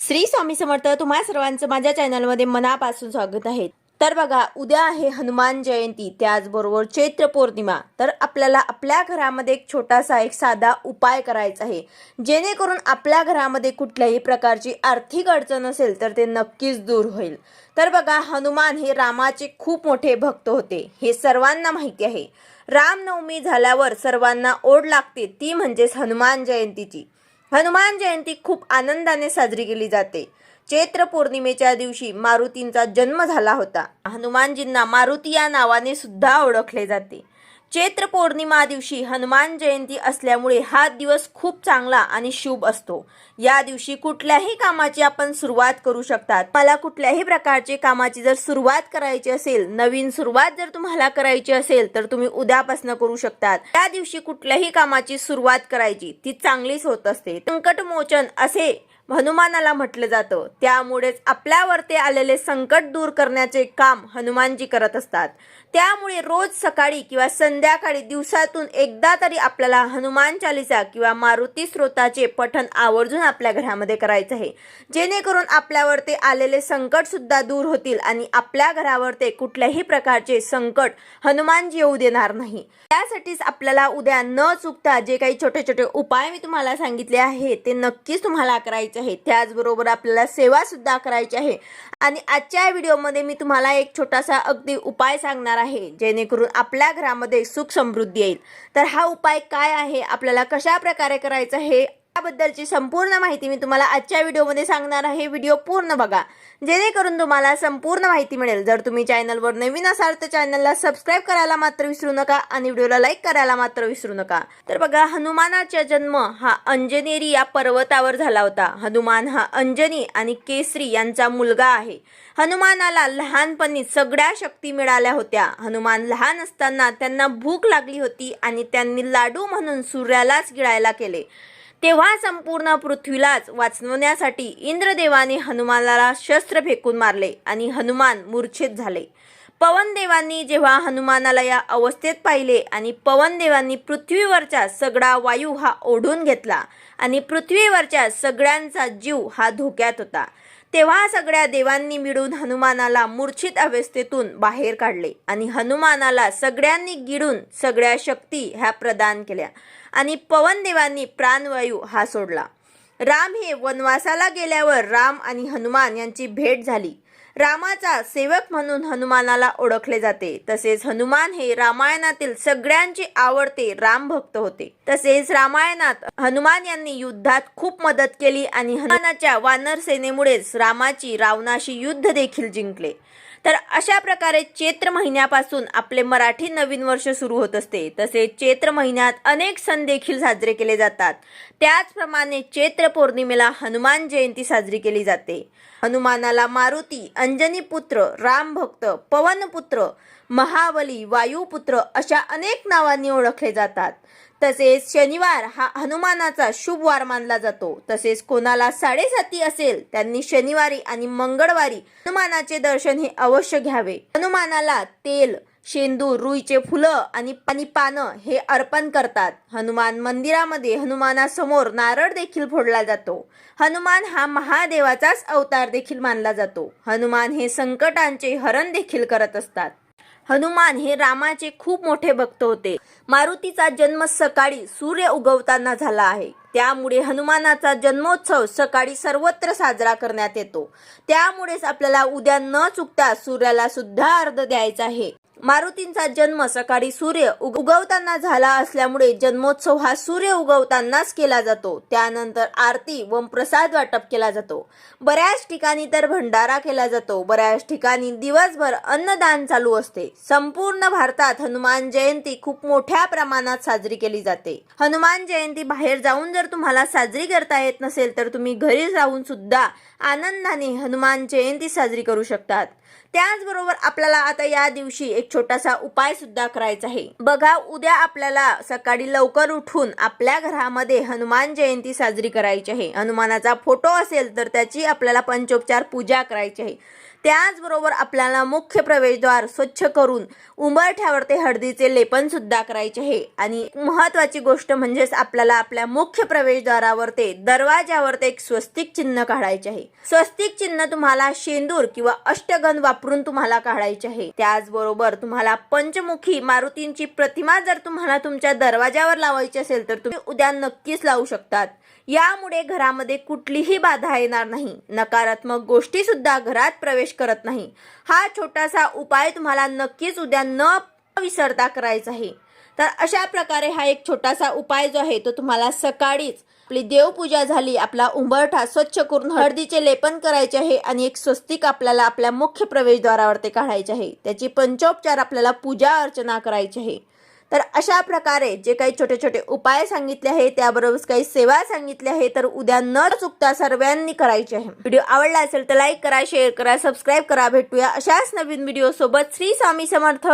श्री स्वामी समर्थ तुम्हा सर्वांचं माझ्या चॅनलमध्ये मनापासून स्वागत आहे. तर बघा उद्या आहे हनुमान जयंती त्याचबरोबर चैत्र पौर्णिमा. तर आपल्याला आपल्या घरामध्ये एक छोटासा एक साधा उपाय करायचा आहे. जेणेकरून आपल्या घरामध्ये कुठल्याही प्रकारची आर्थिक अडचण असेल तर ते नक्कीच दूर होईल. तर बघा हनुमान हे रामाचे खूप मोठे भक्त होते. हे सर्वांना माहिती आहे. रामनवमी झाल्यावर सर्वांना ओढ लागते ती म्हणजेच हनुमान जयंतीची. हनुमान जयंती खूप आनंदाने साजरी केली जाते. चैत्र पौर्णिमेच्या दिवशी मारुतींचा जन्म झाला होता. हनुमानजींना मारुती या नावाने सुद्धा ओळखले जाते. चैत्र पौर्णिमा दिवशी हनुमान जयंती असल्यामुळे हा दिवस खूप चांगला आणि शुभ असतो. या दिवशी कुठल्याही कामाची आपण सुरुवात करू शकतात. मला कुठल्याही प्रकारचे कामाची जर सुरुवात करायची असेल नवीन सुरुवात जर तुम्हाला करायची असेल तर तुम्ही उद्यापासून करू शकतात. त्या दिवशी कुठल्याही कामाची सुरुवात करायची ती चांगलीच होत असते. संकटमोचन असे हनुमानाला म्हटलं जातं. त्यामुळेच आपल्यावरती आलेले संकट दूर करण्याचे काम हनुमानजी करत असतात. त्यामुळे रोज सकाळी किंवा संध्याकाळी दिवसातून एकदा तरी आपल्याला हनुमान चालिसा किंवा मारुती स्रोताचे पठण आवर्जून आपल्या घरामध्ये करायचं आहे. जेणेकरून आपल्यावरती आलेले संकट सुद्धा दूर होतील आणि आपल्या घरावरती कुठल्याही प्रकारचे संकट हनुमानजी येऊ देणार नाही. त्यासाठीच आपल्याला उद्या न चुकता जे काही छोटे छोटे उपाय मी तुम्हाला सांगितले आहे ते नक्कीच तुम्हाला करायचे आहे. त्याचबरोबर आपल्याला सेवासुद्धा करायची आहे. आणि आजच्या व्हिडिओमध्ये मी तुम्हाला एक छोटासा अगदी उपाय सांगणार आहे जेणेकरून आपल्या घरामध्ये सुख समृद्धी येईल. तर हा उपाय काय आहे? आपल्याला कशा प्रकारे करायचा हे त्याबद्दलची संपूर्ण माहिती मी तुम्हाला आजच्या व्हिडिओमध्ये सांगणार आहे. व्हिडिओ पूर्ण बघा. जेणेकरून तुम्हाला संपूर्ण माहिती मिळेल. जर तुम्ही चॅनलवर नवीन असाल तर चॅनलला सबस्क्राईब करायला मात्र विसरू नका आणि व्हिडिओला लाईक करायला मात्र विसरू नका. तर बघा हनुमानाचा जन्म हा अंजनेरी या पर्वतावर झाला होता. हनुमान हा अंजनी आणि केसरी यांचा मुलगा आहे. हनुमानाला लहानपणी सगळ्या शक्ती मिळाल्या होत्या. हनुमान लहान असताना त्यांना भूक लागली होती आणि त्यांनी लाडू म्हणून सूर्यालाच गिळायला केले. तेव्हा संपूर्ण पृथ्वीलाच वाचवण्यासाठी इंद्रदेवाने हनुमानाला शस्त्र फेकून मारले आणि हनुमान मूर्छित झाले. पवनदेवांनी जेव्हा हनुमानाला या अवस्थेत पाहिले आणि पवनदेवांनी पृथ्वीवरचा सगळा वायू हा ओढून घेतला आणि पृथ्वीवरच्या सगळ्यांचा जीव हा धोक्यात होता तेव्हा सगळ्या देवांनी मिळून हनुमानाला मूर्छित अवस्थेतून बाहेर काढले आणि हनुमानाला सगळ्यांनी गिळून सगळ्या शक्ती ह्या प्रदान केल्या. आणि पवनदेवांनी प्राणवायू हा सोडला. राम हे वनवासाला गेल्यावर राम आणि हनुमान यांची भेट झाली. रामाचा सेवक म्हणून हनुमानाला ओळखले जाते. तसेच हनुमान हे रामायणातील सगळ्यांचे आवडते राम भक्त होते. तसेच रामायणात हनुमान यांनी युद्धात खूप मदत केली आणि हनुमानाच्या वानर सेनेमुळेच रामाची रावणाशी युद्ध देखील जिंकले. तर अशा प्रकारे चैत्र महिन्यापासून आपले मराठी नवीन वर्ष सुरू होत असते. तसेच चैत्र महिन्यात अनेक सण देखील साजरे केले जातात. त्याचप्रमाणे चैत्र पौर्णिमेला हनुमान जयंती साजरी केली जाते. हनुमानाला मारुती अंजनी पुत्र रामभक्त पवनपुत्र महाबली वायुपुत्र अशा अनेक नावांनी ओळखले जातात. तसेच शनिवार हा हनुमानाचा शुभ वार मानला जातो. तसेच कोणाला साडेसाती असेल त्यांनी शनिवारी आणि मंगळवारी हनुमानाचे दर्शन हे अवश्य घ्यावे. हनुमानाला तेल शेंदूर रुईचे फुलं आणि आणि पानं हे अर्पण करतात. हनुमान मंदिरामध्ये हनुमानासमोर नारळ देखील फोडला जातो. हनुमान हा महादेवाचाच अवतार देखील मानला जातो. हनुमान हे संकटांचे हरण देखील करत असतात. हनुमान हे रामाचे खूप मोठे भक्त होते. मारुतीचा जन्म सकाळी सूर्य उगवताना झाला आहे. त्यामुळे हनुमानाचा जन्मोत्सव सकाळी सर्वत्र साजरा करण्यात येतो. त्यामुळेच आपल्याला उद्या न चुकता सूर्याला सुद्धा अर्ध द्यायचा आहे. मारुतींचा जन्म सकाळी सूर्य उग- उगवताना झाला असल्यामुळे जन्मोत्सव हा सूर्य उगवतानाच केला जातो. त्यानंतर आरती व प्रसाद वाटप केला जातो. बऱ्याच ठिकाणी तर भंडारा केला जातो. बऱ्याच ठिकाणी दिवसभर अन्नदान चालू असते. संपूर्ण भारतात हनुमान जयंती खूप मोठ्या प्रमाणात साजरी केली जाते. हनुमान जयंती बाहेर जाऊन जर तुम्हाला साजरी करता येत नसेल तर तुम्ही घरी राहून सुद्धा आनंदाने हनुमान जयंती साजरी करू शकतात. त्याचबरोबर आपल्याला आता या दिवशी एक छोटासा उपाय सुद्धा करायचा आहे. बघा उद्या आपल्याला सकाळी लवकर उठून आपल्या घरामध्ये हनुमान जयंती साजरी करायची आहे. हनुमानाचा फोटो असेल तर त्याची आपल्याला पंचोपचार पूजा करायची आहे. त्याचबरोबर आपल्याला मुख्य प्रवेशद्वार स्वच्छ करून उंबरठ्यावर ते हळदीचे लेपन सुद्धा करायचे आहे. आणि महत्वाची गोष्ट म्हणजेच आपल्याला आपल्या मुख्य प्रवेशद्वारावर ते दरवाज्यावर ते एक स्वस्तिक चिन्ह काढायचे आहे. स्वस्तिक चिन्ह तुम्हाला शेंदूर किंवा अष्टगंध वापरून तुम्हाला काढायचे आहे. त्याचबरोबर तुम्हाला पंचमुखी मारुतींची प्रतिमा जर तुम्हाला तुमच्या दरवाजावर लावायची असेल तर तुम्ही उद्या नक्कीच लावू शकतात. यामुळे घरामध्ये कुठलीही बाधा येणार नाही. नकारात्मक गोष्टी सुद्धा घरात प्रवेश करत नाही. हा छोटासा उपाय तुम्हाला नक्कीच उद्या न विसरता करायचा आहे. तर अशा प्रकारे हा एक छोटासा उपाय जो आहे तो तुम्हाला सकाळीच आपली देवपूजा झाली आपला उंबरठा स्वच्छ करून हळदीचे लेपन करायचे आहे आणि एक स्वस्तिक आपल्याला आपल्या मुख्य प्रवेशद्वारावर ते काढायचे आहे. त्याची पंचोपचार आपल्याला पूजा अर्चना करायची आहे. तर अशा प्रकारे जे काही छोटे छोटे उपाय सांगितले आहे त्याबरोबर काही सेवा सांगितल्या आहे तर उद्या न चुकता सर्वांनी करायचे आहे. व्हिडिओ आवडला असेल तर लाईक करा शेअर करा सबस्क्राईब करा. भेटूया अशाच नवीन व्हिडिओ सोबत श्री स्वामी समर्थ.